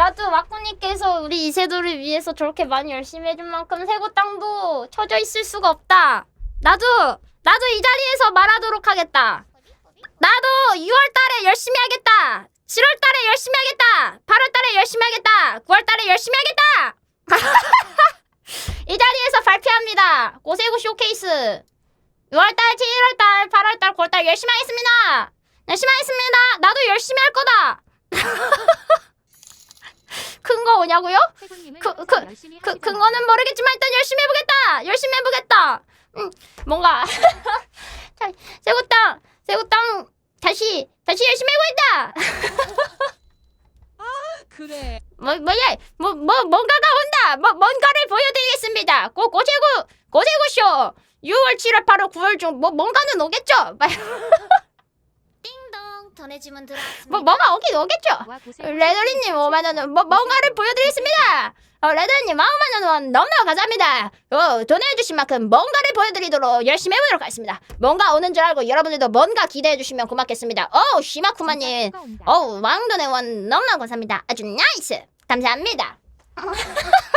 나도 와꾸님께서 우리 이세돌을 위해서 저렇게 많이 열심히 해준 만큼 세고 땅도 쳐져 있을 수가 없다. 나도 나도 이 자리에서 말하도록 하겠다. 나도 6월달에 열심히 하겠다. 7월달에 열심히 하겠다. 8월달에 열심히 하겠다. 9월달에 열심히 하겠다. 이 자리에서 발표합니다. 고세고 쇼케이스. 6월달, 7월달, 8월달, 9월달 열심히 하겠습니다. 열심히 하겠습니다. 나도 열심히 할 거다. 오냐고요? 그- 그- 그. 그거는 모르겠지만 일단 열심히 해보겠다. 열심히 해보겠다. 음, 뭔가. 자, 새우땅, 새우땅, 다시, 다시 열심히 해보겠다. 그래. 뭐, 뭐야, 뭐, 뭐, 뭔가가 온다. 뭐, 뭔가를 보여드리겠습니다. 고, 고재구, 고재구쇼. 6월, 7월, 8월, 9월 중, 뭐, 뭔가는 오겠죠? 전해주문 들어왔습니다. 뭐, 뭐가 오긴 오겠죠? 와, 고생 레더리님 5만원은 뭐, 뭔가를 보여드리겠습니다. 어, 레더리님 15만원 너무나 감사합니다. 어, 돈해 주신 만큼 뭔가를 보여드리도록 열심히 해보도록 하겠습니다. 뭔가 오는 줄 알고 여러분들도 뭔가 기대해 주시면 고맙겠습니다. 어우, 시마쿠마님. 어우, 왕돈의 원 너무나 감사합니다. 아주 나이스. 감사합니다.